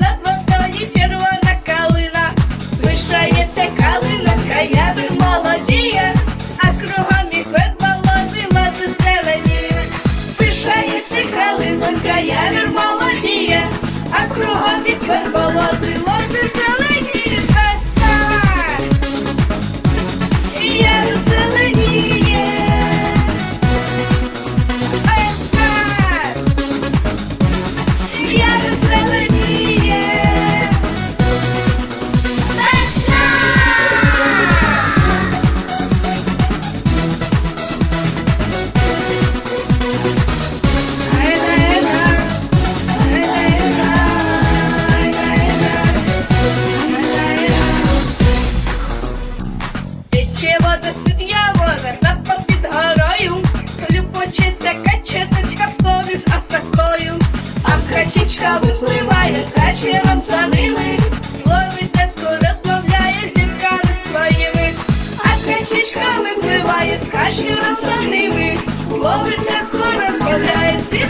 над водою червона калина, Вишається калина, каяви молодіє, а кругом і кот молодила зеленіє. Вишається калина, каяви Тече вода з-під явора, та попід горою, Хлюпочеться качеточка поміж асакою, а качечка випливає з вечором за ними, ловить децьку, розмовляє з дітками своїми, а качечка випливає з качером за ними, ловить децьку, розмовляє з.